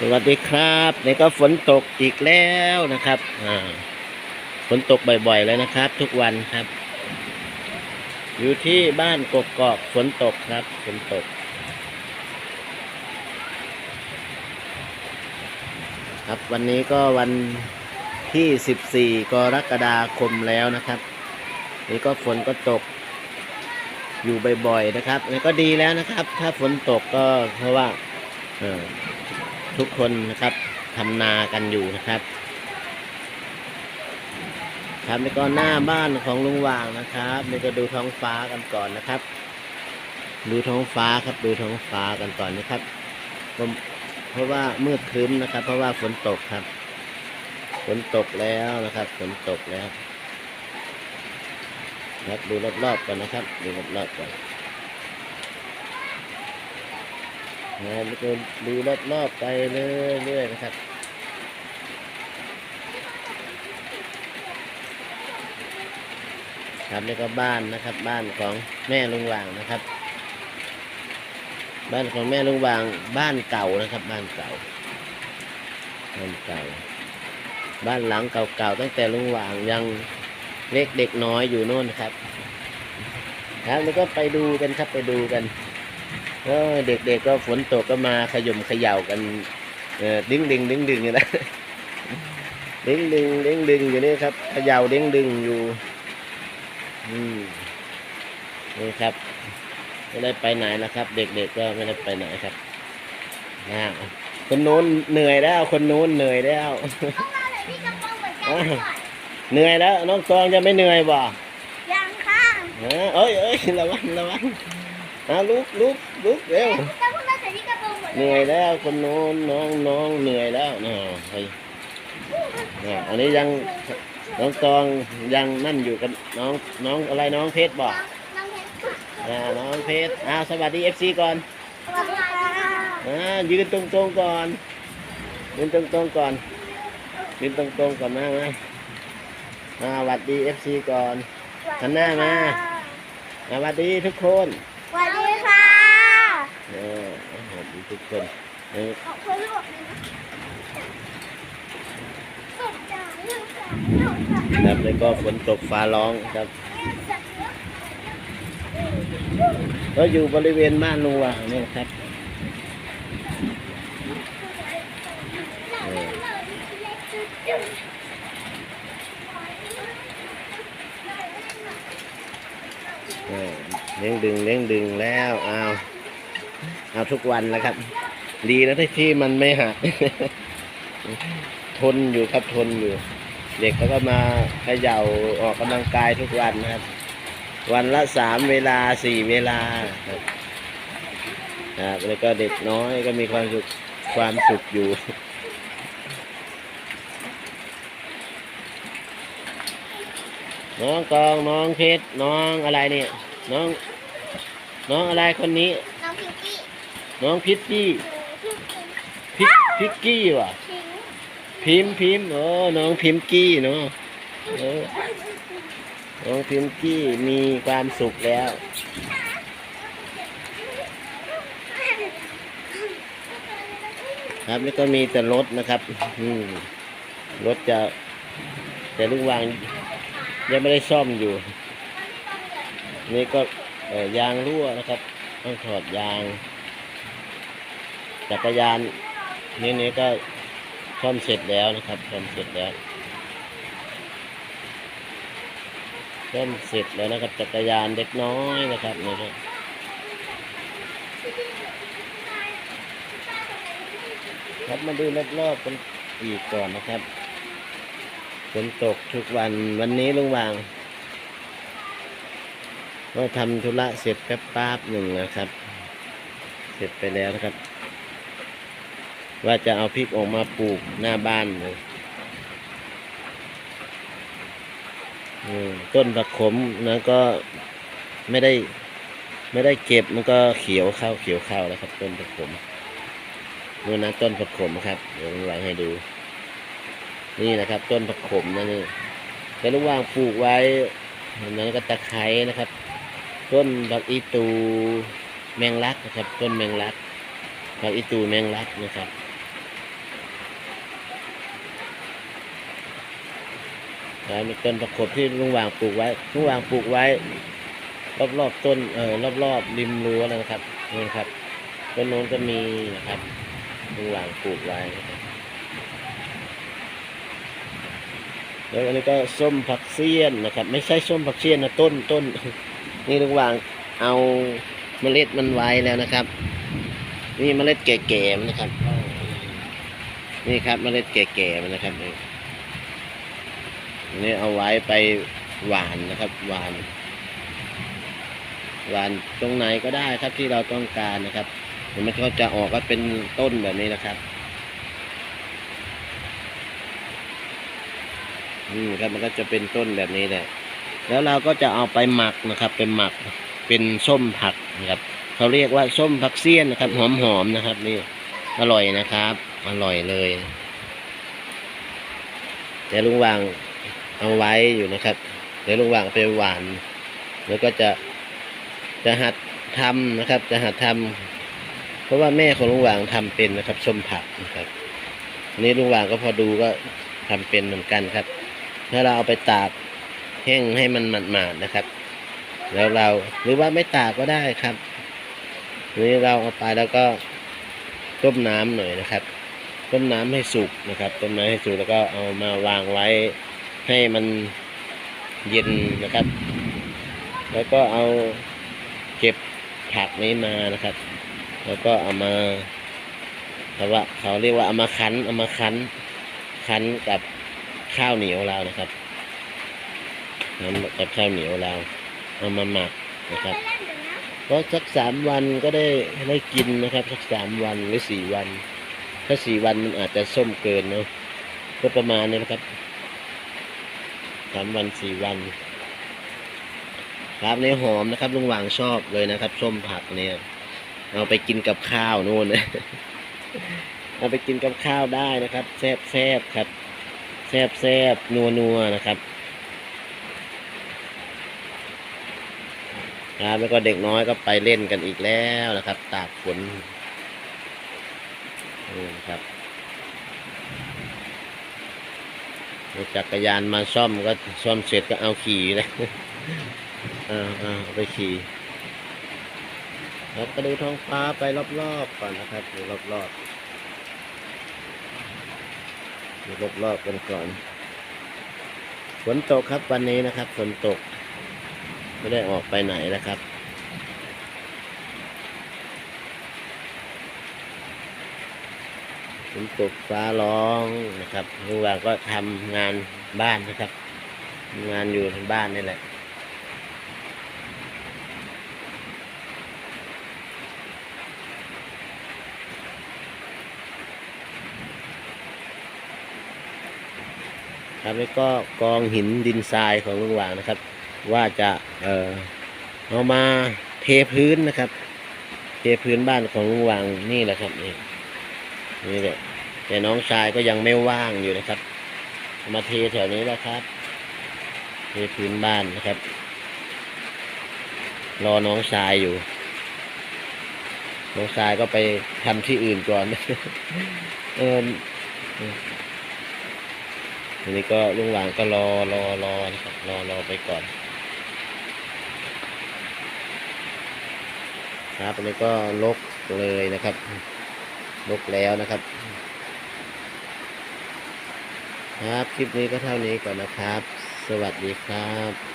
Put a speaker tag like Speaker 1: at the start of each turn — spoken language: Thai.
Speaker 1: สวัสดีครับนี่ก็ฝนตกอีกแล้วนะครับอ่าฝนตกบ่อยๆเลยนะครับ ทุกวันครับ อยู่ที่บ้านกกอกฝนตกครับฝนตกครับวันนี้ก็วันที่ 14 กรกฎาคมแล้วนะครับ นี่ก็ฝนก็ตกอยู่บ่อยๆนะครับนี่ก็ดีแล้วนะครับ ถ้าฝนตกก็เพราะว่า ทุกคนนะครับทำนากันอยู่นะครับครับนี่ก็หน้าบ้านของลุงวางนะครับนี่ก็ดูท้องฟ้ากันก่อนนะครับ ดูท้องฟ้าครับดูท้องฟ้ากันก่อนนะครับผมเพราะว่ามืดครึ้มนะครับ เพราะว่าฝนตกครับ ฝนตกแล้วนะครับ ฝนตกแล้วครับดูรอบๆก่อนนะครับ ดูรอบๆก่อน นะดูดูรอบๆไปเรื่อยๆนะครับครับนี่ก็บ้านนะครับ บ้านของแม่ลุงวางนะครับ บ้านของแม่ลุงวางบ้านเก่านะครับ บ้านเก่าบ้านเก่า บ้านหลังเก่าๆตั้งแต่ลุงวางยังเล็กเด็กน้อยอยู่โน่นครับครับแล้วก็ไปดูกันครับไปดูกัน เออเด็กๆก็ฝนตกก็มาขยมเขย่ากันเออดิ้งดึงดิ้งดึงอยู่นะดิ้งดึงดิ้งดึงอยู่นี่ครับเขย่าดิ้งดึงอยู่อืมนี่ครับไม่ได้ไปไหนนะครับ เด็กๆก็ไม่ได้ไปไหนครับอ้าวคนนู้นเหนื่อยแล้ว คนนู้นเหนื่อยแล้วอ้าวเหนื่อยแล้ว น้องตองจะไม่เหนื่อยบ่
Speaker 2: ยังค่ะ
Speaker 1: เออเอ้ยเอ้ยระวังระวัง อ่าลุกลุกลุกเร็ว
Speaker 2: แต่พวกเราใส่ที่กระโปรงหมด
Speaker 1: เหนื่อยแล้วคนโน้นน้องน้องเหนื่อยแล้วน่าเฮ้ยอ่าอันนี้ยังน้องตองยังนั่นอยู่กันน้องน้องอะไรน้องเพชรบอก
Speaker 2: น้องเพชรค่ะ
Speaker 1: อ่าน้องเพชรอ่าสวัสดีเอฟซีก่อน
Speaker 2: สวัสดีค่ะ
Speaker 1: อ่ายืนตรงตรงๆก่อนยืนตรงตรงๆก่อนยืนตรงตรงๆก่อนนะนะอ่าสวัสดีเอฟซีก่อนหันหน้ามาอ่าสวัสดีทุกคน
Speaker 2: สวัสดีค่ะ
Speaker 1: เออ สวัสดีทุกคนเออ
Speaker 2: ขอบคุณลูกสุดจังลูกค่ะลูกค่ะ
Speaker 1: ครับแล้วก็ฝนตกฟ้าร้องครับก็อยู่บริเวณบ้านลุงว่างนี่ครับเลี้ยงดึงเลี้ยงดึงแล้วเอาว เอาทุกวันแล้วครับ ดีนะที่ที่มันไม่หัก ทนอยู่ครับทนอยู่ เด็กเขาก็มาเขย่าออกกำลังกายทุกวันนะครับ วันละสามเวลาสี่เวลาครับครับแล้วก็เด็กน้อยก็มีความสุขความสุขอยู่น้องกองน้องเพชรน้องอะไรเนี่ย น้อง น้องอะไรคนนี้
Speaker 2: น้องพิ
Speaker 1: ตตี้
Speaker 2: พิงกี้
Speaker 1: พิกพิกกี้ว่ะ
Speaker 2: พิง
Speaker 1: พิมพ์พิมพ์โอ้น้องพิมพ์กี้เนาะเออน้องพิมพ์กี้มีความสุขแล้ว ครับแล้วก็มีแต่รถนะครับ อืมรถจะ แต่ลุงวางยังไม่ได้ซ่อมอยู่ นี่ก็เอ่อยางรั่วนะครับ ต้องถอดยาง จักรยานนี่นี่ก็ซ่อมเสร็จแล้วนะครับซ่อมเสร็จแล้วซ่อมเสร็จแล้วนะครับ จักรยานเด็กน้อยนะครับนี่ครับครับมาดูรอบๆกันอีกก่อนนะครับฝนตกทุกวันวันนี้ลุงวางก็ทำธุระเสร็จแป๊บป๊าบหนึ่งนะครับ เสร็จไปแล้วนะครับ ว่าจะเอาพริกออกมาปลูกหน้าบ้านเลยต้นผักขมนะก็ไม่ได้ไม่ได้เก็บมันก็เขียวเข้าเขียวเข้าแล้วครับ ต้นผักขมนู่นนะต้นผักขมครับ เดี๋ยวผมวางให้ดู นี่นะครับ ต้นผักขมนะนี่แต่ลุงวางปลูกไว้นั้นก็ตะไคร้นะครับ ต้นดอกอีตูแมงลักนะครับ ต้นแมงลักผักอีตูแมงลักนะครับ แล้วมีต้นประคบที่ลุงวางปลูกไว้ลุงวางปลูกไว้ รอบๆต้นเอ่อรอบริมรั้วนะครับนี่ครับต้นโน้นก็มีนะครับลุงวางปลูกไว้แล้วอันนี้ก็ส้มผักเสี้ยนนะครับ ไม่ใช่ส้มผักเสี้ยนนะต้นต้นนี่ลุงวางเอาเมล็ดมันไว้แล้วนะครับ นี่เมล็ดแก่ๆนะครับ นี่ครับเมล็ดแก่ๆมันนะครับนี่ อันนี่เอาไว้ไปหวานนะครับ หวาน หวานตรงไหนก็ได้ครับที่เราต้องการนะครับมันก็จะออกก็เป็นต้นแบบนี้นะครับนี่ครับมันก็จะเป็นต้นแบบนี้แหละ แล้วเราก็จะเอาไปหมักนะครับ เป็นหมักเป็นส้มผักนะครับเขาเรียกว่าส้มผักเสี้ยนนะครับ หอมๆนะครับ นี่อร่อยนะครับ อร่อยเลย แต่ลุงวาง เอาไว้อยู่นะครับเดี๋ยวลุงวางไปหวาน แล้วก็จะจะหัดทำนะครับ จะหัดทำเพราะว่าแม่ของลุงวางทำเป็นนะครับส้มผักนะครับอันนี้ลุงวางก็พอดูก็ทำเป็นเหมือนกันครับ ถ้าเราเอาไปตากแห้งให้มันหมาดๆนะครับ แล้วเราหรือว่าไม่ตากก็ได้ครับนี่เราเอาไปแล้วก็ต้มน้ำหน่อยนะครับ ต้มน้ำให้สุกนะครับ ต้มน้ำให้สุกแล้วก็เอามาวางไว้ ให้มันเย็นนะครับ แล้วก็เอาเก็บผักนี้มานะครับ แล้วก็เอามาแต่ว่าเขาเรียกว่าเอามาคั้นเอามาคั้นคั้นกับข้าวเหนียวเรานะครับน้ำกับข้าวเหนียวเราเอามาหมักนะครับก็สักสามวันก็ได้ได้กินนะครับสักสามวันหรือสี่วัน ถ้าสี่วันมันอาจจะส้มเกินเนาะก็ประมาณนี้นะครับ สามวันสี่วัน ครับในหอมนะครับลุงหวางชอบเลยนะครับส้มผักเนี่ย เอาไปกินกับข้าวนู่นเอาไปกินกับข้าวได้นะครับแซ่บแซบครับแซบแซบนัวนัวนะครับครับแล้วก็เด็กน้อยก็ไปเล่นกันอีกแล้วนะครับ ตากฝนนี่นะครับเอา จักรยานมาซ่อมก็ซ่อมเสร็จก็เอาขี่เลยอ่าอ่าเอาไปขี่ครับก็ดูท้องฟ้าไปรอบๆก่อนนะครับดูรอบๆดูรอบๆกันก่อนฝนตกครับวันนี้นะครับฝนตก ไม่ได้ออกไปไหนนะครับ ฝนตกฟ้าร้องนะครับลุงวางก็ทำงานบ้านนะครับ งานอยู่ในบ้านนี่แหละครับแล้วก็กองหินดินทรายของลุงหวางนะครับ ว่าจะเอ่อเอามาเทพื้นนะครับ เทพื้นบ้านของลุงหวางนี่แหละครับนี่ นี่แหละแต่น้องชายก็ยังไม่ว่างอยู่นะครับ มาเทแถวนี้แล้วครับ เทพื้นบ้านนะครับ รอน้องชายอยู่ น้องชายก็ไปทำที่อื่นก่อน เออทีนี้ก็ลุงหวางก็รอรอรอนะครับ รอรอไปก่อน ครับอันนี้ก็ลกเลยนะครับ ลกแล้วนะครับ ครับ คลิปนี้ก็เท่านี้ก่อนนะครับ สวัสดีครับ